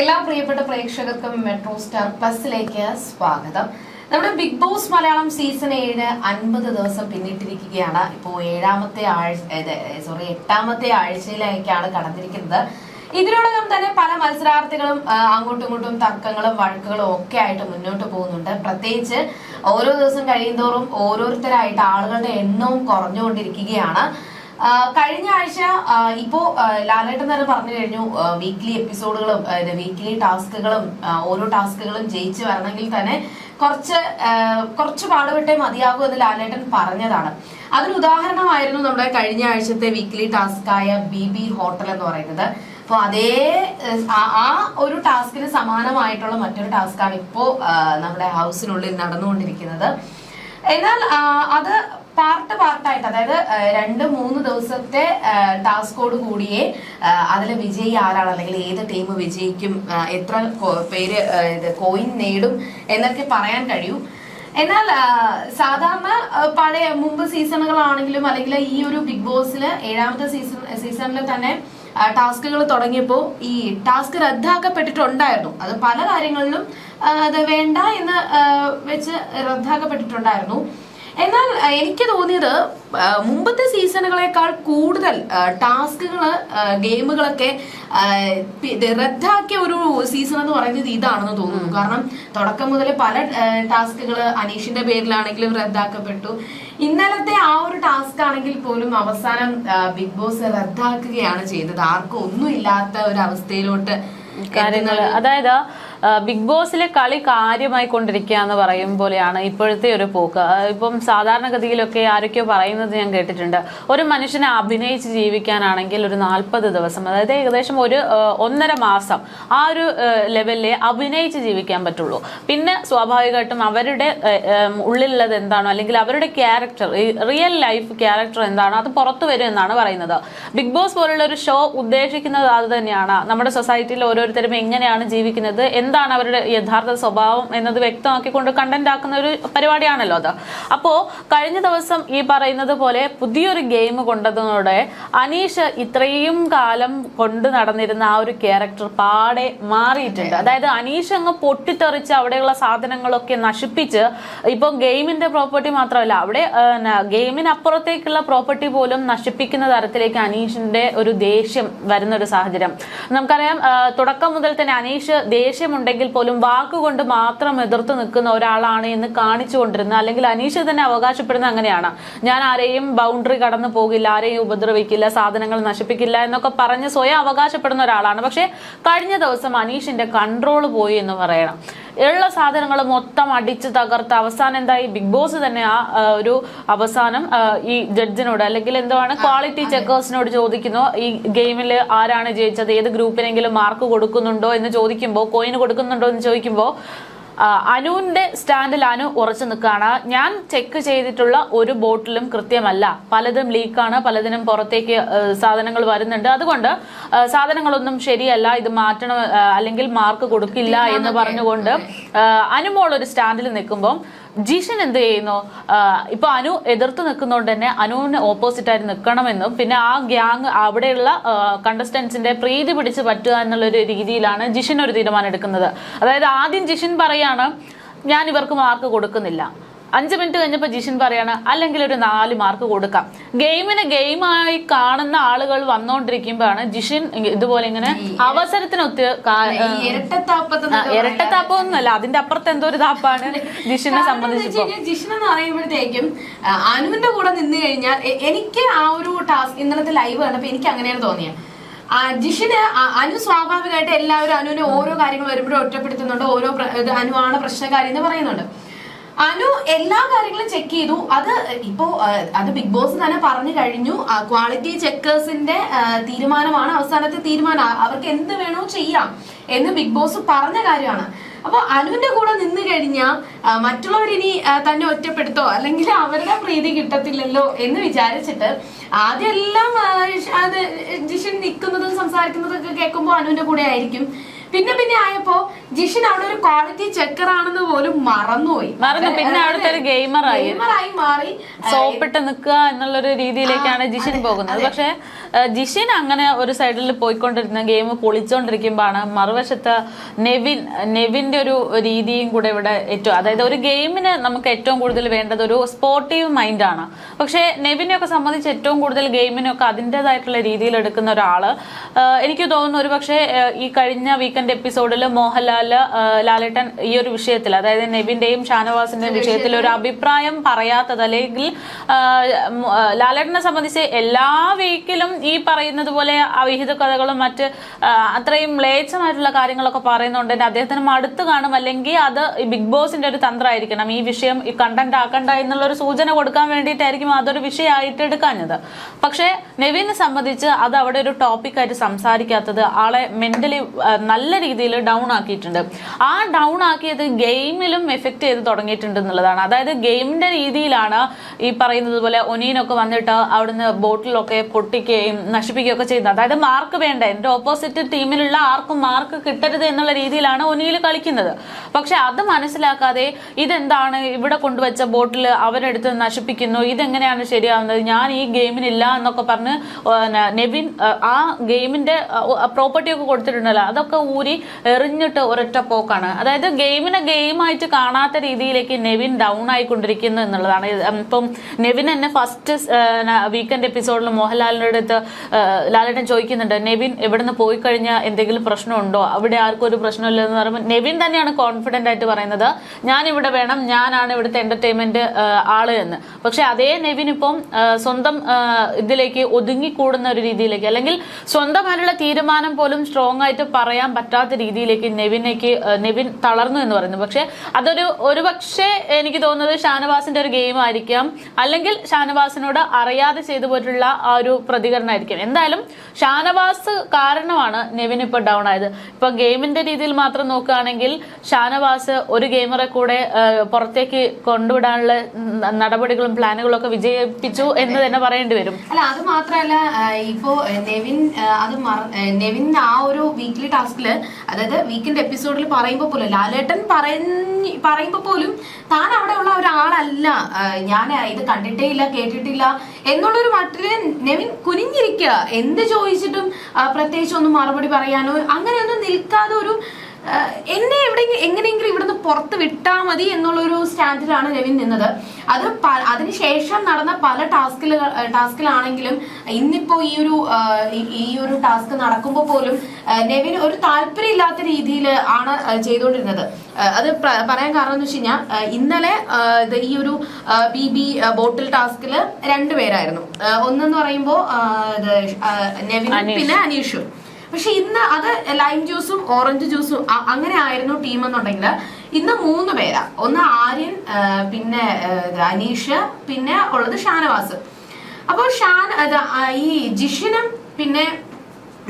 എല്ലാ പ്രിയപ്പെട്ട പ്രേക്ഷകർക്കും മെട്രോ സ്റ്റാർ പ്ലസിലേക്ക് സ്വാഗതം. നമ്മുടെ ബിഗ് ബോസ് മലയാളം സീസൺ ഏഴ് അൻപത് ദിവസം പിന്നിട്ടിരിക്കുകയാണ്. ഇപ്പോൾ ഏഴാമത്തെ ആഴ്ച സോറി എട്ടാമത്തെ ആഴ്ചയിലേക്കാണ് കടന്നിരിക്കുന്നത്. ഇതിനോടകം തന്നെ പല മത്സരാർത്ഥികളും അങ്ങോട്ടും ഇങ്ങോട്ടും തർക്കങ്ങളും വഴക്കുകളും ഒക്കെ ആയിട്ട് മുന്നോട്ട് പോകുന്നുണ്ട്. പ്രത്യേകിച്ച് ഓരോ ദിവസം കഴിയുന്തോറും ഓരോരുത്തരായിട്ട് ആളുകളുടെ എണ്ണവും കുറഞ്ഞുകൊണ്ടിരിക്കുകയാണ്. കഴിഞ്ഞ ആഴ്ച ഇപ്പോ ലാലേട്ടൻ തന്നെ പറഞ്ഞു കഴിഞ്ഞു വീക്ക്ലി എപ്പിസോഡുകളും വീക്ക്ലി ടാസ്കുകളും ഓരോ ടാസ്കുകളും ജയിച്ചു വരണമെങ്കിൽ തന്നെ കുറച്ച് കുറച്ച് പാടുപെട്ടേ മതിയാകൂ എന്ന് ലാലേട്ടൻ പറഞ്ഞതാണ്. അതിന് ഉദാഹരണമായിരുന്നു നമ്മുടെ കഴിഞ്ഞ ആഴ്ചത്തെ വീക്ക്ലി ടാസ്കായ ബി ബി ഹോട്ടൽ എന്ന് പറയുന്നത്. അപ്പോൾ അതേ ആ- ഒരു ടാസ്കിന് സമാനമായിട്ടുള്ള മറ്റൊരു ടാസ്കാണ് ഇപ്പോ നമ്മുടെ ഹൗസിനുള്ളിൽ നടന്നുകൊണ്ടിരിക്കുന്നത്. എന്നാൽ അത് പാർട്ട് പാർട്ടായിട്ട് അതായത് രണ്ട് മൂന്ന് ദിവസത്തെ ടാസ്കോട് കൂടിയേ അതിൽ വിജയി ആരാണ്? അല്ലെങ്കിൽ ഏത് ടീം വിജയിക്കും? എത്ര പേര് ഇത് കോയിൻ നേടും എന്നൊക്കെ പറയാൻ കഴിയൂ. എന്നാൽ സാധാരണ പഴയ മുമ്പ് സീസണുകളാണെങ്കിലും അല്ലെങ്കിൽ ഈ ഒരു ബിഗ് ബോസിൽ ഏഴാമത്തെ സീസൺ സീസണിൽ തന്നെ ടാസ്കുകൾ തുടങ്ങിയപ്പോൾ ഈ ടാസ്ക് റദ്ദാക്കപ്പെട്ടിട്ടുണ്ടായിരുന്നു. അത് പല കാര്യങ്ങളിലും അത് വേണ്ട എന്ന് വെച്ച് റദ്ദാക്കപ്പെട്ടിട്ടുണ്ടായിരുന്നു. എന്നാൽ എനിക്ക് തോന്നിയത് മുമ്പത്തെ സീസണുകളെക്കാൾ കൂടുതൽ ടാസ്കുകൾ ഗെയിമുകളൊക്കെ റദ്ദാക്കിയ ഒരു സീസൺ എന്ന് പറയുന്നത് ഇതാണെന്ന് തോന്നുന്നു. കാരണം തുടക്കം മുതൽ പല ടാസ്കുകൾ അനീഷിന്റെ പേരിലാണെങ്കിലും റദ്ദാക്കപ്പെട്ടു. ഇന്നലത്തെ ആ ഒരു ടാസ്ക് ആണെങ്കിൽ പോലും അവസാനം ബിഗ് ബോസ് റദ്ദാക്കുകയാണ് ചെയ്തത്. ആർക്കും ഒന്നും ഇല്ലാത്ത ഒരു അവസ്ഥയിലോട്ട് കാര്യങ്ങൾ അതായത് ബിഗ് ബോസിലെ കളി കാര്യമായി കൊണ്ടിരിക്കുക എന്ന് പറയും പോലെയാണ് ഇപ്പോഴത്തെ ഒരു പോക്ക്. ഇപ്പം സാധാരണഗതിയിലൊക്കെ ആരൊക്കെയോ പറയുന്നത് ഞാൻ കേട്ടിട്ടുണ്ട്. ഒരു മനുഷ്യനെ അഭിനയിച്ച് ജീവിക്കാനാണെങ്കിൽ ഒരു നാൽപ്പത് ദിവസം അതായത് ഏകദേശം ഒരു ഒന്നര മാസം ആ ഒരു ലെവലിലെ അഭിനയിച്ച് ജീവിക്കാൻ പറ്റുള്ളൂ. പിന്നെ സ്വാഭാവികമായിട്ടും അവരുടെ ഉള്ളിലുള്ളത് എന്താണോ അല്ലെങ്കിൽ അവരുടെ ക്യാരക്ടർ റിയൽ ലൈഫ് ക്യാരക്ടർ എന്താണോ അത് പുറത്തു വരും എന്നാണ് പറയുന്നത്. ബിഗ് ബോസ് പോലുള്ള ഒരു ഷോ ഉദ്ദേശിക്കുന്നത് അത് തന്നെയാണ്. നമ്മുടെ സൊസൈറ്റിയിൽ ഓരോരുത്തരും എങ്ങനെയാണ് ജീവിക്കുന്നത് എന്താണ് അവരുടെ യഥാർത്ഥ സ്വഭാവം എന്നത് വ്യക്തമാക്കിക്കൊണ്ട് കണ്ടന്റ് ആക്കുന്ന ഒരു പരിപാടിയാണല്ലോ അത്. അപ്പോ കഴിഞ്ഞ ദിവസം ഈ പറയുന്നത് പോലെ പുതിയൊരു ഗെയിം കൊണ്ടതോടെ അനീഷ് ഇത്രയും കാലം കൊണ്ട് നടന്നിരുന്ന ആ ഒരു ക്യാരക്ടർ പാടെ മാറിയിട്ടുണ്ട്. അതായത് അനീഷ് അങ്ങ് പൊട്ടിത്തെറിച്ച് അവിടെയുള്ള സാധനങ്ങളൊക്കെ നശിപ്പിച്ച് ഇപ്പം ഗെയിമിന്റെ പ്രോപ്പർട്ടി മാത്രമല്ല അവിടെ ഗെയിമിനപ്പുറത്തേക്കുള്ള പ്രോപ്പർട്ടി പോലും നശിപ്പിക്കുന്ന തരത്തിലേക്ക് അനീഷിന്റെ ഒരു ദേഷ്യം വരുന്ന ഒരു സാഹചര്യം. നമുക്കറിയാം തുടക്കം മുതൽ തന്നെ അനീഷ് ദേഷ്യമുണ്ടെങ്കിൽ പോലും വാക്കുകൊണ്ട് മാത്രം എതിർത്ത് നിൽക്കുന്ന ഒരാളാണ് എന്ന് കാണിച്ചുകൊണ്ടിരുന്ന അല്ലെങ്കിൽ അനീഷ് തന്നെ അവകാശപ്പെടുന്ന അങ്ങനെയാണ്. ഞാൻ ആരെയും ബൗണ്ടറി കടന്നു പോകില്ല ആരെയും ഉപദ്രവിക്കില്ല സാധനങ്ങൾ നശിപ്പിക്കില്ല എന്നൊക്കെ പറഞ്ഞ് സ്വയം അവകാശപ്പെടുന്ന ഒരാളാണ്. പക്ഷെ കഴിഞ്ഞ ദിവസം അനീഷിന്റെ കൺട്രോൾ പോയി എന്ന് പറയണം. ഉള്ള സാധനങ്ങൾ മൊത്തം അടിച്ച് തകർത്ത് അവസാനം എന്തായി? ബിഗ് ബോസ് തന്നെ ആ ഒരു അവസാനം ഈ ജഡ്ജിനോട് അല്ലെങ്കിൽ എന്താണ് ക്വാളിറ്റി ചെക്കേഴ്സിനോട് ചോദിക്കുന്നു. ഈ ഗെയിമിൽ ആരാണ് ജയിച്ചത്? ഏത് ഗ്രൂപ്പിനെങ്കിലും മാർക്ക് കൊടുക്കുന്നുണ്ടോ എന്ന് ചോദിക്കുമ്പോൾ കോയിന് കൊടുക്കുന്നുണ്ടോ എന്ന് ചോദിക്കുമ്പോൾ അനുവിന്റെ സ്റ്റാൻഡിൽ അനു ഉറച്ചു നിൽക്കുകയാണ്. ഞാൻ ചെക്ക് ചെയ്തിട്ടുള്ള ഒരു ബോട്ടിലും കൃത്യമല്ല. പലതും ലീക്കാണ് പലതിനും പുറത്തേക്ക് സാധനങ്ങൾ വരുന്നുണ്ട്. അതുകൊണ്ട് സാധനങ്ങളൊന്നും ശരിയല്ല. ഇത് മാറ്റണം അല്ലെങ്കിൽ മാർക്ക് കൊടുക്കില്ല എന്ന് പറഞ്ഞുകൊണ്ട് അനുമോൾ ഒരു സ്റ്റാൻഡിൽ നിൽക്കുമ്പോൾ ജിഷൻ എന്ത് ചെയ്യുന്നു? ഇപ്പൊ അനു എതിർത്ത് നിൽക്കുന്നതുകൊണ്ട് തന്നെ അനുവിന് ഓപ്പോസിറ്റ് ആയിട്ട് നിൽക്കണമെന്നും പിന്നെ ആ ഗ്യാങ് അവിടെയുള്ള കണ്ടസ്റ്റൻസിന്റെ പ്രീതി പിടിച്ച് പറ്റുക എന്നുള്ള ഒരു രീതിയിലാണ് ജിഷൻ ഒരു തീരുമാനം എടുക്കുന്നത്. അതായത് ആദ്യം ജിഷൻ പറയാണ് ഞാൻ ഇവർക്ക് മാർക്ക് കൊടുക്കുന്നില്ല. അഞ്ച് മിനിറ്റ് കഴിഞ്ഞപ്പോൾ ജിഷിൻ പറയാണ് അല്ലെങ്കിൽ ഒരു നാല് മാർക്ക് കൊടുക്കാം. ഗെയിമിനെ ഗെയിമായി കാണുന്ന ആളുകൾ വന്നുകൊണ്ടിരിക്കുമ്പോഴാണ് ജിഷിൻ ഇതുപോലെ ഇങ്ങനെ അവസരത്തിനൊത്ത് ഇരട്ടത്താപ്പൊന്നല്ല അതിന്റെ അപ്പുറത്ത് എന്തോ ഒരു താപ്പാണ് ജിഷിനെ സംബന്ധിച്ച് ജിഷൻ എന്ന് പറയുമ്പോഴത്തേക്കും അനുവിന്റെ കൂടെ നിന്ന് കഴിഞ്ഞാൽ എനിക്ക് ആ ഒരു ടാസ്ക് ഇന്നലത്തെ ലൈവ് കണ്ടപ്പോ എനിക്ക് അങ്ങനെയാണ് തോന്നിയത് ജിഷിന് അനു സ്വാഭാവികമായിട്ട് എല്ലാവരും അനുവിനെ ഓരോ കാര്യങ്ങൾ വരുമ്പോഴും ഒറ്റപ്പെടുത്തുന്നുണ്ട് ഓരോ ഇത് അനുവാണ് പ്രശ്നകാരി എന്ന് പറയുന്നുണ്ട്. അനു എല്ലാ കാര്യങ്ങളും ചെക്ക് ചെയ്തു. അത് ഇപ്പോ അത് ബിഗ് ബോസ് തന്നെ പറഞ്ഞു കഴിഞ്ഞു. ക്വാളിറ്റി ചെക്കേഴ്സിന്റെ തീരുമാനമാണ് അവസാനത്തെ തീരുമാനം. അവർക്ക് എന്ത് വേണോ ചെയ്യാം എന്ന് ബിഗ് ബോസ് പറഞ്ഞ കാര്യമാണ്. അപ്പൊ അനുവിന്റെ കൂടെ നിന്ന് കഴിഞ്ഞാൽ മറ്റുള്ളവർ ഇനി തന്നെ ഒറ്റപ്പെടുത്തോ? അല്ലെങ്കിൽ അവരുടെ പ്രീതി കിട്ടത്തില്ലല്ലോ എന്ന് വിചാരിച്ചിട്ട് ആദ്യം എല്ലാം അത് ജിഷൻ നിൽക്കുന്നതും സംസാരിക്കുന്നതും ഒക്കെ കേൾക്കുമ്പോൾ അനുവിന്റെ കൂടെ ആയിരിക്കും. പിന്നെ പിന്നെ ആയപ്പോ ജിഷിൻ അവിടെ ഒരു ക്വാളിറ്റി ചെക്കർ ആണെന്ന് പോലും മറന്നുപോയി. മറന്നു. പിന്നെ അവിടുത്തെ ഒരു ഗെയിമറായി ഗെയിമറായി മാറി. സോപ്പിട്ട് നിൽക്കുക എന്നുള്ളൊരു രീതിയിലേക്കാണ് ജിഷിൻ പോകുന്നത്. പക്ഷെ ജിഷൻ അങ്ങനെ ഒരു സൈഡിൽ പോയിക്കൊണ്ടിരുന്ന ഗെയിം പൊളിച്ചോണ്ടിരിക്കുമ്പോഴാണ് മറുവശത്ത് നെവിൻ നെവിന്റെ ഒരു രീതിയും കൂടെ ഇവിടെ ഏറ്റവും അതായത് ഒരു ഗെയിമിന് നമുക്ക് ഏറ്റവും കൂടുതൽ വേണ്ടത് ഒരു സ്പോർട്ടീവ് മൈൻഡാണ് പക്ഷേ നെവിനെയൊക്കെ സംബന്ധിച്ച് ഏറ്റവും കൂടുതൽ ഗെയിമിനൊക്കെ അതിന്റെതായിട്ടുള്ള രീതിയിൽ എടുക്കുന്ന ഒരാൾ. എനിക്ക് തോന്നുന്നു ഒരു പക്ഷേ ഈ കഴിഞ്ഞ വീക്കെൻഡ് എപ്പിസോഡിൽ മോഹൻലാൽ ലാലേട്ടൻ ഈ ഒരു വിഷയത്തിൽ അതായത് നെബിന്റെയും ഷാനവാസിന്റെയും വിഷയത്തിൽ ഒരു അഭിപ്രായം പറയാത്തത് അല്ലെങ്കിൽ ലാലേട്ടനെ സംബന്ധിച്ച് എല്ലാ വീക്കിലും ഈ പറയുന്നത് പോലെ അവിഹിത കഥകളും മറ്റ് അത്രയും മ്ലേച്ഛമായിട്ടുള്ള കാര്യങ്ങളൊക്കെ പറയുന്നുണ്ട്. അദ്ദേഹത്തിന് മടുത്ത് കാണും. അല്ലെങ്കിൽ അത് ബിഗ് ബോസിന്റെ ഒരു തന്ത്രമായിരിക്കണം. ഈ വിഷയം ഈ കണ്ടന്റ് ആക്കണ്ട എന്നുള്ള ഒരു സൂചന കൊടുക്കാൻ വേണ്ടിയിട്ടായിരിക്കും അതൊരു വിഷയമായിട്ട് എടുക്കാഞ്ഞത്. പക്ഷേ നെവിനെ സംബന്ധിച്ച് അത് അവിടെ ഒരു ടോപ്പിക്കായിട്ട് സംസാരിക്കാത്തത് ആളെ മെന്റലി നല്ല രീതിയിൽ ഡൗൺ ആക്കിയിട്ടുണ്ട്. ആ ഡൗൺ ആക്കിയത് ഗെയിമിലും എഫക്ട് ചെയ്ത് തുടങ്ങിയിട്ടുണ്ട് എന്നുള്ളതാണ്. അതായത് ഗെയിമിന്റെ രീതിയിലാണ് ഈ പറയുന്നത് പോലെ ഒനീനൊക്കെ വന്നിട്ട് അവിടുന്ന് ബോട്ടിലൊക്കെ പൊട്ടിക്കുകയും നശിപ്പിക്കുകയൊക്കെ ചെയ്യുന്നത്. അതായത് മാർക്ക് വേണ്ട. എന്റെ ഓപ്പോസിറ്റ് ടീമിലുള്ള ആർക്കും മാർക്ക് കിട്ടരുത് എന്നുള്ള രീതിയിലാണ് ഒനിയിൽ കളിക്കുന്നത്. പക്ഷെ അത് മനസ്സിലാക്കാതെ ഇതെന്താണ് ഇവിടെ കൊണ്ടുവച്ച ബോട്ടിൽ അവരെടുത്ത് നശിപ്പിക്കുന്നു ഇതെങ്ങനെയാണ് ശരിയാവുന്നത് ഞാൻ ഈ ഗെയിമിനില്ല എന്നൊക്കെ പറഞ്ഞ് നെവിൻ ആ ഗെയിമിന്റെ പ്രോപ്പർട്ടി ഒക്കെ കൊടുത്തിട്ടുണ്ടല്ലോ. അതൊക്കെ ഊരി എറിഞ്ഞിട്ട് ഒരൊറ്റ പോക്കാണ്. അതായത് ഗെയിമിനെ ഗെയിമായിട്ട് കാണാത്ത രീതിയിലേക്ക് നെവിൻ ഡൗൺ ആയിക്കൊണ്ടിരിക്കുന്നു എന്നുള്ളതാണ്. ഇപ്പം നെവിൻ എന്നെ ഫസ്റ്റ് വീക്കെൻഡ് എപ്പിസോഡിൽ മോഹൻലാലിന്റെ അടുത്ത് ലാലേട്ടൻ ചോദിക്കുന്നുണ്ട് നെവിൻ എവിടുന്ന് പോയി കഴിഞ്ഞാൽ എന്തെങ്കിലും പ്രശ്നമുണ്ടോ? അവിടെ ആർക്കും ഒരു പ്രശ്നമില്ല എന്ന് പറയുമ്പോൾ നെവിൻ തന്നെയാണ് കോൺഫിഡന്റ് ആയിട്ട് പറയുന്നത്. ഞാൻ ഇവിടെ വേണം ഞാനാണ് ഇവിടുത്തെ എന്റർടൈൻമെന്റ് ആൾ എന്ന്. പക്ഷെ അതേ നെവിൻ ഇപ്പം സ്വന്തം ഇതിലേക്ക് ഒതുങ്ങിക്കൂടുന്ന ഒരു രീതിയിലേക്ക് അല്ലെങ്കിൽ സ്വന്തമായിട്ടുള്ള തീരുമാനം പോലും സ്ട്രോങ് ആയിട്ട് പറയാൻ പറ്റാത്ത രീതിയിലേക്ക് നെവിനേക്ക് നെവിൻ തളർന്നു എന്ന് പറയുന്നു. പക്ഷെ അതൊരു ഒരു പക്ഷേ എനിക്ക് തോന്നുന്നത് ഷാനവാസിന്റെ ഒരു ഗെയിം ആയിരിക്കാം. അല്ലെങ്കിൽ ഷാനവാസിനോട് അറിയാതെ ചെയ്തു പോയിട്ടുള്ള ആ ഒരു പ്രതികരണമായിരിക്കും എന്തായാലും ഷാനവാസ് കാരണമാണ് നെവിൻ ഇപ്പോൾ ഡൗൺ ആയത്. ഇപ്പൊ ഗെയിമിന്റെ രീതിയിൽ മാത്രം നോക്കുകയാണെങ്കിൽ ഷാനവാസ് ഒരു ഗെയിമറെ കൂടെ പുറത്തേക്ക് കൊണ്ടുവിടാനുള്ള നടപടികളും പ്ലാനുകളും ഒക്കെ വിജയിപ്പിച്ചു എന്ന് തന്നെ പറയേണ്ടി വരും. അല്ല അത് മാത്രമല്ല ഇപ്പോ നെവിൻ അത് നെവിൻ ആ ഒരു വീക്ക്ലി ടാസ്കിൽ അതായത് വീക്കെൻഡ് എപ്പിസോഡിൽ പറയുമ്പോൾ പോലും ലാലേട്ടൻ പറഞ്ഞ് പറയുമ്പോൾ പോലും താൻ അവിടെ ഉള്ള ഒരാളല്ല. ഞാൻ ഇത് കണ്ടിട്ടേ ഇല്ല കേട്ടിട്ടില്ല എന്നുള്ളൊരു മട്ടിൽ നെവിൻ കുനിഞ്ഞിരിക്കുക എന്ത് ചോദിച്ചിട്ടും പ്രത്യേകിച്ച് ഒന്നും മറുപടി പറയാനോ അങ്ങനെയൊന്നും നിൽക്കാതെ ഒരു എന്നെ എവിടെ എങ്ങനെയെങ്കിലും ഇവിടുന്ന് പുറത്ത് വിട്ടാ മതി എന്നുള്ളൊരു സ്റ്റാൻഡിലാണ് നെവിൻ നിന്നത്. അത് അതിനുശേഷം നടന്ന പല ടാസ്കിൽ ടാസ്കിലാണെങ്കിലും ഇന്നിപ്പോ ഈ ഒരു ഈ- ഒരു ടാസ്ക് നടക്കുമ്പോൾ പോലും നെവിൻ ഒരു താല്പര്യമില്ലാത്ത രീതിയിൽ ആണ് ചെയ്തുകൊണ്ടിരുന്നത് അത് പറയാൻ കാരണം എന്ന് വെച്ച് കഴിഞ്ഞാൽ ഇന്നലെ ഈ ഒരു ബി ബി ബോട്ടിൽ ടാസ്കിൽ രണ്ടുപേരായിരുന്നു ഒന്നെന്ന് പറയുമ്പോൾ നെവിൻ പിന്നെ അനീഷും. പക്ഷെ ഇന്ന് അത് ലൈം ജ്യൂസും ഓറഞ്ച് ജ്യൂസും അങ്ങനെ ആയിരുന്നു ടീം എന്നുണ്ടെങ്കിൽ ഇന്ന് മൂന്ന് പേരാ. ഒന്ന് ആര്യൻ പിന്നെ അനീഷ് പിന്നെ ഉള്ളത് ഷാനവാസ്. അപ്പോൾ ഷാൻ ഈ ജിഷിനും പിന്നെ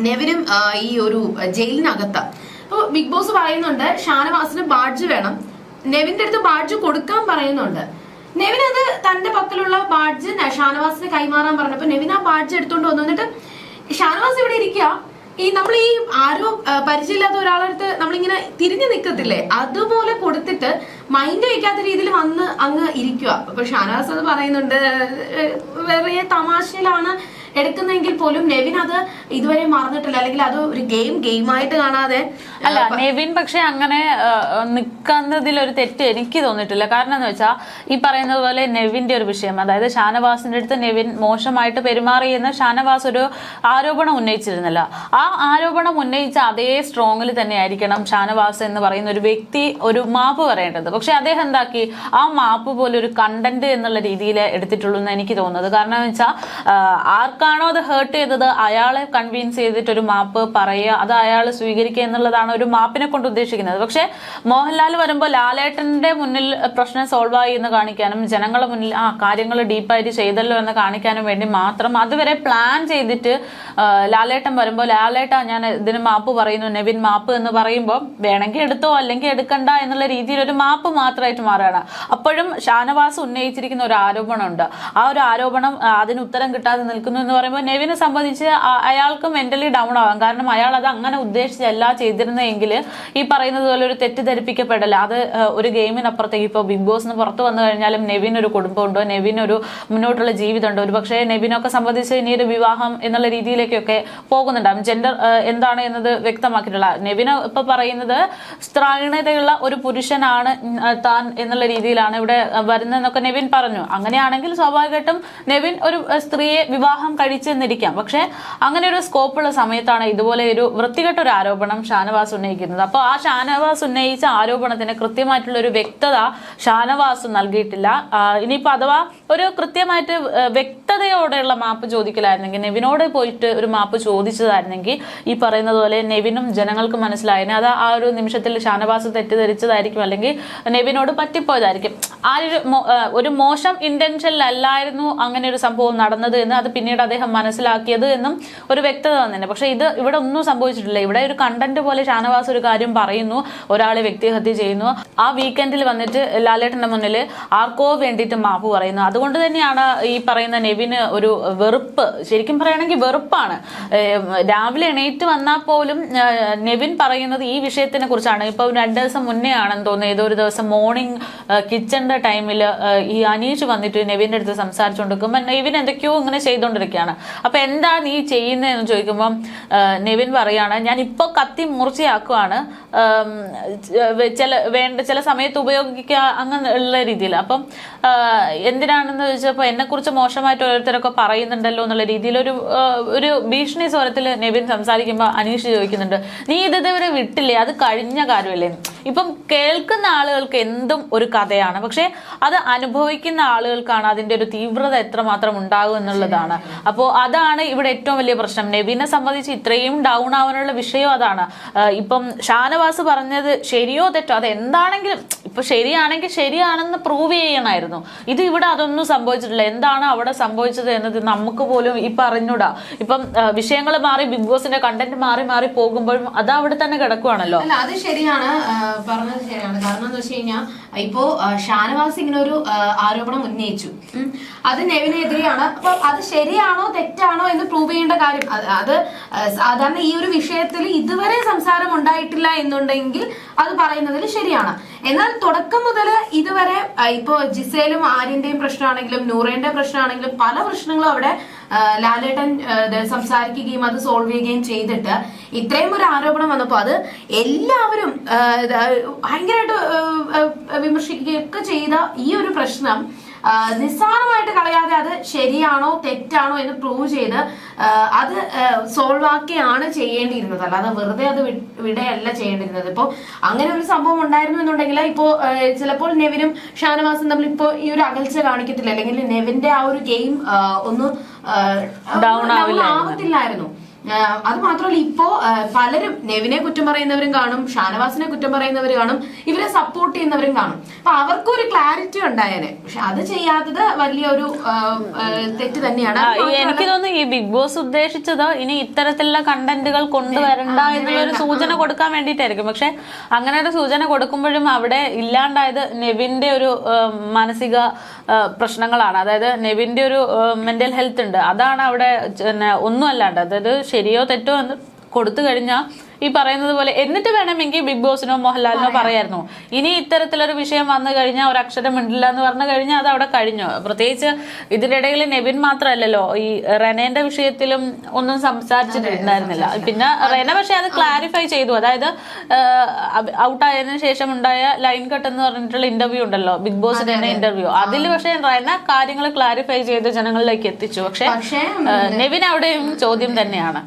നെവിനും ഈ ഒരു ജയിലിനകത്ത. അപ്പോൾ ബിഗ് ബോസ് പറയുന്നുണ്ട് ഷാനവാസിന് ബാഡ്ജ് വേണം. നെവിന്റെ അടുത്ത് ബാഡ്ജ് കൊടുക്കാൻ പറയുന്നുണ്ട്. നെവിൻ അത് തന്റെ പക്കലുള്ള ബാഡ്ജ് ഷാനവാസിന് കൈമാറാൻ പറഞ്ഞപ്പോ നെവിൻ ആ ബാഡ്ജ് എടുത്തോണ്ട് വന്നു. എന്നിട്ട് ഷാനവാസ് ഇവിടെ ഇരിക്കുക ഈ നമ്മൾ ഈ ആരോ പരിചയമില്ലാത്ത ഒരാളടുത്ത് നമ്മളിങ്ങനെ തിരിഞ്ഞു നിൽക്കത്തില്ലേ അതുപോലെ കൊടുത്തിട്ട് മൈൻഡ് വയ്ക്കാത്ത രീതിയിൽ വന്ന് അങ്ങ് ഇരിക്കുക അപ്പൊ ഷാനവാസ് അത് പറയുന്നുണ്ട് വെറിയ വേറെ തമാശയിലാണ് എടുക്കുന്നെങ്കിൽ പോലും നെവിൻ അത് ഇതുവരെ മറന്നിട്ടില്ല. അല്ലെങ്കിൽ അത് ഒരു ഗെയിം ഗെയിം ആയിട്ട് കാണാതെ അല്ല നെവിൻ പക്ഷെ അങ്ങനെ നിൽക്കുന്നതിൽ ഒരു തെറ്റ് എനിക്ക് തോന്നിട്ടില്ല കാരണം എന്ന് വെച്ചാൽ ഈ പറയുന്നത് പോലെ നെവിന്റെ ഒരു വിഷയം അതായത് ഷാനവാസിന്റെ അടുത്ത് നെവിൻ മോശമായിട്ട് പെരുമാറി എന്ന് ഷാനവാസ് ഒരു ആരോപണം ഉന്നയിച്ചിരുന്നില്ല. ആ ആരോപണം ഉന്നയിച്ച അതേ സ്ട്രോങ്ങിൽ തന്നെ ആയിരിക്കണം ഷാനവാസ് എന്ന് പറയുന്ന ഒരു വ്യക്തി ഒരു മാപ്പ് പറയേണ്ടത്. പക്ഷെ അദ്ദേഹം എന്താക്കി? ആ മാപ്പ് പോലെ ഒരു കണ്ടന്റ് എന്നുള്ള രീതിയിൽ എടുത്തിട്ടുള്ളൂ എന്ന് എനിക്ക് തോന്നുന്നത്. കാരണം വെച്ചാൽ വെച്ചാൽ ആർക്കാണോ അത് ഹേർട്ട് ചെയ്തത്? അയാളെ കൺവിൻസ് ചെയ്തിട്ട് ഒരു മാപ്പ് പറയുക അത് അയാൾ സ്വീകരിക്കുക എന്നുള്ളതാണ് ഒരു മാപ്പിനെ കൊണ്ട് ഉദ്ദേശിക്കുന്നത്. പക്ഷെ മോഹൻലാൽ വരുമ്പോൾ ലാലേട്ടന്റെ മുന്നിൽ പ്രശ്നം സോൾവ് ആയി എന്ന് കാണിക്കാനും ജനങ്ങളുടെ മുന്നിൽ ആ കാര്യങ്ങൾ ഡീപ്പായിട്ട് ചെയ്തല്ലോ എന്ന് കാണിക്കാനും വേണ്ടി മാത്രം അതുവരെ പ്ലാൻ ചെയ്തിട്ട് ലാലേട്ടൻ വരുമ്പോൾ ലാലേട്ടാ ഞാൻ ഇതിന് മാപ്പ് പറയുന്നു നെവിൻ മാപ്പ് എന്ന് പറയുമ്പോൾ വേണമെങ്കിൽ എടുത്തോ അല്ലെങ്കിൽ എടുക്കണ്ട എന്നുള്ള രീതിയിൽ ഒരു മാപ്പ് മാത്രമായിട്ട് മാറുകയാണ്. അപ്പോഴും ഷാനവാസ് ഉന്നയിച്ചിരിക്കുന്ന ഒരു ആരോപണമുണ്ട്. ആ ഒരു ആരോപണം അതിന് ഉത്തരം കിട്ടാതെ നിൽക്കുന്നു എന്ന് പറയുമ്പോൾ നെവിനെ സംബന്ധിച്ച് അയാൾക്ക് മെന്റലി ഡൗൺ ആവാം. കാരണം അയാൾ അത് അങ്ങനെ ഉദ്ദേശിച്ചല്ല ചെയ്തിരുന്നെങ്കിൽ ഈ പറയുന്നത് പോലെ ഒരു തെറ്റിദ്ധരിപ്പിക്കപ്പെടല. അത് ഒരു ഗെയിമിനപ്പുറത്തേക്ക് ഇപ്പോൾ ബിഗ് ബോസിന് പുറത്ത് വന്നു കഴിഞ്ഞാലും നെവിൻ ഒരു കുടുംബമുണ്ടോ? നെവിൻ ഒരു മുന്നോട്ടുള്ള ജീവിതമുണ്ടോ? ഒരു പക്ഷേ നെവിനൊക്കെ സംബന്ധിച്ച് ഇനി ഒരു വിവാഹം എന്നുള്ള രീതിയിലേക്കൊക്കെ പോകുന്നുണ്ടാവും ജെൻഡർ എന്താണ് എന്നത് വ്യക്തമാക്കിയിട്ടുള്ള? നെവിന് ഇപ്പൊ പറയുന്നത് സ്ത്രീണതയുള്ള ഒരു പുരുഷനാണ് താൻ എന്നുള്ള രീതിയിലാണ് ഇവിടെ വരുന്നതെന്നൊക്കെ നെവിൻ പറഞ്ഞു. അങ്ങനെയാണെങ്കിൽ സ്വാഭാവികമായിട്ടും നെവിൻ ഒരു സ്ത്രീയെ വിവാഹം കഴിച്ചെന്നിരിക്കാം. പക്ഷെ അങ്ങനെ ഒരു സ്കോപ്പ് ഉള്ള സമയത്താണ് ഇതുപോലെ ഒരു വൃത്തികെട്ട ഒരു ആരോപണം ഷാനവാസ് ഉന്നയിക്കുന്നത്. അപ്പോൾ ആ ഷാനവാസ് ഉന്നയിച്ച ആരോപണത്തിന് കൃത്യമായിട്ടുള്ള ഒരു വ്യക്തത ഷാനവാസ് നൽകിയിട്ടില്ല. ഇനിയിപ്പോൾ ഇനിയിപ്പോ അഥവാ ഒരു കൃത്യമായിട്ട് വ്യക്തതയോടെയുള്ള മാപ്പ് ചോദിക്കലായിരുന്നെങ്കിൽ നെവിനോട് പോയിട്ട് ഒരു മാപ്പ് ചോദിച്ചതായിരുന്നെങ്കിൽ ഈ പറയുന്നത് പോലെ നെവിനും ജനങ്ങൾക്ക് മനസ്സിലായതിനെ അത് ആ ഒരു നിമിഷത്തിൽ ഷാനവാസ് തെറ്റിദ്ധരിച്ചതായിരിക്കും. അല്ലെങ്കിൽ നെവിനോട് പറ്റിപ്പോയതായിരിക്കും. ആ ഒരു ഒരു മോശം ഇന്റൻഷനിലല്ലായിരുന്നു അങ്ങനെ ഒരു സംഭവം നടന്നത് എന്ന് അത് പിന്നീട് അദ്ദേഹം മനസ്സിലാക്കിയത് എന്നും ഒരു വ്യക്തത വന്നിട്ടുണ്ട്. പക്ഷേ ഇത് ഇവിടെ ഒന്നും സംഭവിച്ചിട്ടില്ല. ഇവിടെ ഒരു കണ്ടന്റ് പോലെ ഷാനവാസ് ഒരു കാര്യം പറയുന്നു. ഒരാളെ വ്യക്തിഹത്യ ചെയ്യുന്നു. ആ വീക്കെൻഡിൽ വന്നിട്ട് ലാലേട്ടന്റെ മുന്നിൽ ആർക്കോ വേണ്ടിയിട്ട് മാപ്പ് പറയുന്നു. അതുകൊണ്ട് തന്നെയാണ് ഈ പറയുന്ന നെവിന് ഒരു വെറുപ്പ്. ശരിക്കും പറയുകയാണെങ്കിൽ വെറുപ്പാണ്. രാവിലെ എണീറ്റ് വന്നാൽ പോലും നെവിൻ പറയുന്നത് ഈ വിഷയത്തിനെ കുറിച്ചാണ്. ഇപ്പൊ രണ്ട് ദിവസം മുന്നേ ആണെന്ന് തോന്നുന്നു. ഏതോ ഒരു ദിവസം മോർണിംഗ് കിച്ചണിന്റെ ടൈമിൽ ഈ അനീഷ് വന്നിട്ട് നെവിന്റെ അടുത്ത് സംസാരിച്ചുകൊണ്ടിരിക്കുമ്പോൾ നെവിൻ എന്തൊക്കെയോ ഇങ്ങനെ ചെയ്തുകൊണ്ടിരിക്കുകയാണ് അപ്പോൾ എന്താ നീ ചെയ്യുന്നതെന്ന് ചോദിക്കുമ്പം നിവിൻ പറയുകയാണ് ഞാൻ ഇപ്പോൾ കത്തി മൂർച്ചയാക്കുവാണ്. ചില വേണ്ട ചില സമയത്ത് ഉപയോഗിക്കുക അങ്ങനെയുള്ള രീതിയിൽ. അപ്പം എന്തിനാണെന്ന് ചോദിച്ചപ്പോൾ എന്നെക്കുറിച്ച് മോശമായിട്ട് ഓരോരുത്തരൊക്കെ പറയുന്നുണ്ടല്ലോ എന്നുള്ള രീതിയിൽ ഒരു ഒരു ഭീഷണി സ്വരത്തിൽ നെവിൻ സംസാരിക്കുമ്പോൾ അനീഷ് ചോദിക്കുന്നുണ്ട് നീ ഇത് ഇതുവരെ വിട്ടില്ലേ? അത് കഴിഞ്ഞ കാര്യമല്ലേ? ഇപ്പം കേൾക്കുന്ന ആളുകൾക്ക് എന്തും ഒരു കഥയാണ്. പക്ഷെ അത് അനുഭവിക്കുന്ന ആളുകൾക്കാണ് അതിന്റെ ഒരു തീവ്രത എത്രമാത്രം ഉണ്ടാകും എന്നുള്ളതാണ്. അപ്പോൾ അതാണ് ഇവിടെ ഏറ്റവും വലിയ പ്രശ്നം. നെവിനെ സംബന്ധിച്ച് ഇത്രയും ഡൗൺ ആവാനുള്ള വിഷയം അതാണ്. ഇപ്പം ഷാനവാസ് പറഞ്ഞത് ശരിയോ തെറ്റോ? അത് എന്താണെങ്കിലും ഇപ്പൊ ശരിയാണെങ്കിൽ ശരിയാണെന്ന് പ്രൂവ് ചെയ്യണമായിരുന്നു ഇത് ഇവിടെ അതൊന്നും സംഭവിച്ചിട്ടില്ല. എന്താണ് അവിടെ സംഭവിച്ചത് എന്നത് നമുക്ക് പോലും ഇപ്പൊ അറിഞ്ഞൂടാ ഇപ്പം വിഷയങ്ങൾ മാറി ബിഗ് ബോസിന്റെ കണ്ടന്റ് മാറി മാറി പോകുമ്പോഴും അത് അവിടെ തന്നെ കിടക്കുവാണല്ലോ. അല്ല അത് ശരിയാണ് പറഞ്ഞത് ശരിയാണ്. കാരണം എന്ന് വെച്ച് കഴിഞ്ഞാൽ ഇപ്പോ ഷാനവാസ് ഇങ്ങനെ ഒരു ആരോപണം ഉന്നയിച്ചു. അത് നെവിനെതിരെയാണ്. അപ്പൊ അത് ശരിയാണോ തെറ്റാണോ എന്ന് പ്രൂവ് ചെയ്യേണ്ട കാര്യം. അത് സാധാരണ ഈ ഒരു വിഷയത്തിൽ ഇതുവരെ സംസാരം ഉണ്ടായിട്ടില്ല എന്നുണ്ടെങ്കിൽ അത് പറയുന്നതിൽ ശരിയാണ്. എന്നാൽ തുടക്കം മുതൽ ഇതുവരെ ഇപ്പോ ജിസേലും ആര്യന്റെയും പ്രശ്നമാണെങ്കിലും നൂറേന്റെ പ്രശ്നമാണെങ്കിലും പല പ്രശ്നങ്ങളും അവിടെ ലാലേട്ടൻ സംസാരിക്കുകയും അത് സോൾവ് ചെയ്യുകയും ചെയ്തിട്ട് ഇത്രയും ഒരു ആരോപണം വന്നപ്പോൾ അത് എല്ലാവരും ഭയങ്കരമായിട്ട് വിമർശിക്കുകയൊക്കെ ചെയ്ത ഈ ഒരു പ്രശ്നം നിസ്സാരമായിട്ട് കളയാതെ അത് ശരിയാണോ തെറ്റാണോ എന്ന് പ്രൂവ് ചെയ്ത് അത് സോൾവ് ആക്കിയാണ് ചെയ്യേണ്ടിയിരുന്നത്. അല്ലാതെ വെറുതെ അത് വിടയല്ല ചെയ്യേണ്ടിയിരുന്നത്. ഇപ്പോൾ അങ്ങനെ ഒരു സംഭവം ഉണ്ടായിരുന്നു എന്നുണ്ടെങ്കിൽ ഇപ്പോൾ ചിലപ്പോൾ നെവിനും ഷാനവാസും തമ്മിൽ ഇപ്പോൾ ഈ ഒരു അകൽച്ച കാണിക്കത്തില്ല. അല്ലെങ്കിൽ നെവിന്റെ ആ ഒരു ഗെയിം ഒന്ന് ഡൗൺ. ആവത്തില്ലായിരുന്നു. അത് മാത്രമല്ല ഇപ്പോ പലരും നെവിനെ കുറ്റം പറയുന്നവരും കാണും ഷാനവാസിനെ കുറ്റം പറയുന്നവരും കാണും ഇവരെ സപ്പോർട്ട് ചെയ്യുന്നവരും കാണും. അപ്പൊ അവർക്കും ഒരു ക്ലാരിറ്റി ഉണ്ടായേനെ. പക്ഷെ അത് ചെയ്യാത്തത് വലിയൊരു തെറ്റ് തന്നെയാണ്. എനിക്ക് തോന്നുന്നു ഈ ബിഗ് ബോസ് ഉദ്ദേശിച്ചത് ഇനി ഇത്തരത്തിലുള്ള കണ്ടന്റുകൾ കൊണ്ടുവരണ്ട എന്നുള്ളൊരു സൂചന കൊടുക്കാൻ വേണ്ടിയിട്ടായിരിക്കും. പക്ഷെ അങ്ങനെ ഒരു സൂചന കൊടുക്കുമ്പോഴും അവിടെ ഇല്ലാണ്ടായത് നെവിന്റെ ഒരു മാനസിക പ്രശ്നങ്ങളാണ്. അതായത് നെവിന്റെ ഒരു മെന്റൽ ഹെൽത്ത് ഉണ്ട്. അതാണ് അവിടെ ഒന്നും അല്ലാണ്ട് അതായത് ശരിയോ തെറ്റോ എന്ന് കൊടുത്തു കഴിഞ്ഞാൽ ഈ പറയുന്നത് പോലെ എന്നിട്ട് വേണമെങ്കിൽ ബിഗ് ബോസിനോ മോഹൻലാലിനോ പറയായിരുന്നു. ഇനി ഇത്തരത്തിലൊരു വിഷയം വന്നു കഴിഞ്ഞാൽ ഒരു അക്ഷരം ഉണ്ടില്ല എന്ന് പറഞ്ഞു കഴിഞ്ഞാൽ അത് അവിടെ കഴിഞ്ഞു. പ്രത്യേകിച്ച് ഇതിനിടയിൽ നെബിൻ മാത്രമല്ലല്ലോ ഈ റെനേന്റെ വിഷയത്തിലും ഒന്നും സംസാരിച്ചിട്ടുണ്ടായിരുന്നില്ല. പിന്നെ റെന പക്ഷെ അത് ക്ലാരിഫൈ ചെയ്തു. അതായത് ഔട്ടായതിനു ശേഷം ഉണ്ടായ ലൈൻ കട്ട് എന്ന് പറഞ്ഞിട്ടുള്ള ഇന്റർവ്യൂ ഉണ്ടല്ലോ ബിഗ് ബോസിന്റെ തന്നെ ഇന്റർവ്യൂ അതിൽ പക്ഷെ റെന കാര്യങ്ങൾ ക്ലാരിഫൈ ചെയ്ത് ജനങ്ങളിലേക്ക് എത്തിച്ചു. പക്ഷെ നെവിൻ അവിടെയും ചോദ്യം തന്നെയാണ്.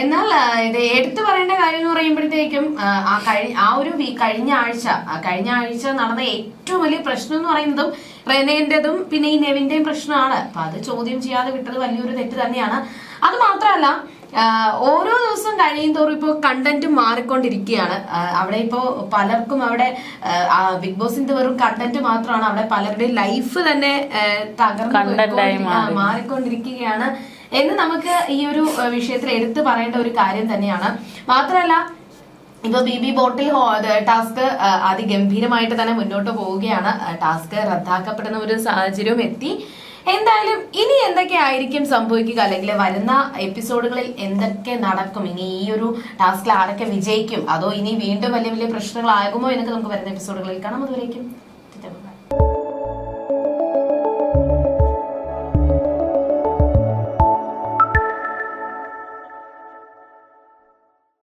എന്നാൽ ഇത് എടുത്തു പറയേണ്ട കാര്യം എന്ന് പറയുമ്പോഴത്തേക്കും ആ, കഴി ആ ഒരു കഴിഞ്ഞ ആഴ്ച ആ കഴിഞ്ഞ ആഴ്ച നടന്ന ഏറ്റവും വലിയ പ്രശ്നം എന്ന് പറയുന്നതും റെനേന്റെതും പിന്നെ ഈ നെവിന്റെയും പ്രശ്നമാണ്. അപ്പൊ അത് ചോദ്യം ചെയ്യാതെ വിട്ടത് വലിയൊരു തെറ്റ് തന്നെയാണ്. അത് മാത്രമല്ല ഓരോ ദിവസം കഴിയും തോറും ഇപ്പോൾ കണ്ടന്റ് മാറിക്കൊണ്ടിരിക്കുകയാണ്. അവിടെ ഇപ്പോൾ പലർക്കും അവിടെ ബിഗ് ബോസിന്റെ വെറും കണ്ടന്റ് മാത്രമാണ് അവിടെ പലരുടെയും ലൈഫ് തന്നെ തകർന്നു മാറിക്കൊണ്ടിരിക്കുകയാണ്. എന്ന് നമുക്ക് ഈ ഒരു വിഷയത്തിൽ എടുത്തു പറയേണ്ട ഒരു കാര്യം തന്നെയാണ്. മാത്രമല്ല ഇപ്പൊ ബി ബി ബോട്ടിൽ ടാസ്ക് അതിഗംഭീരമായിട്ട് തന്നെ മുന്നോട്ട് പോവുകയാണ്. ടാസ്ക് റദ്ദാക്കപ്പെടുന്ന ഒരു സാഹചര്യവും എത്തി. എന്തായാലും ഇനി എന്തൊക്കെ ആയിരിക്കും സംഭവിക്കുക? അല്ലെങ്കിൽ വരുന്ന എപ്പിസോഡുകളിൽ എന്തൊക്കെ നടക്കും? ഇനി ഈ ഒരു ടാസ്കിൽ ആരൊക്കെ വിജയിക്കും? അതോ ഇനി വീണ്ടും വലിയ വലിയ പ്രശ്നങ്ങളാകുമോ എന്നൊക്കെ നമുക്ക് വരുന്ന എപ്പിസോഡുകളിൽ കാണാം. അതുവരേക്കും.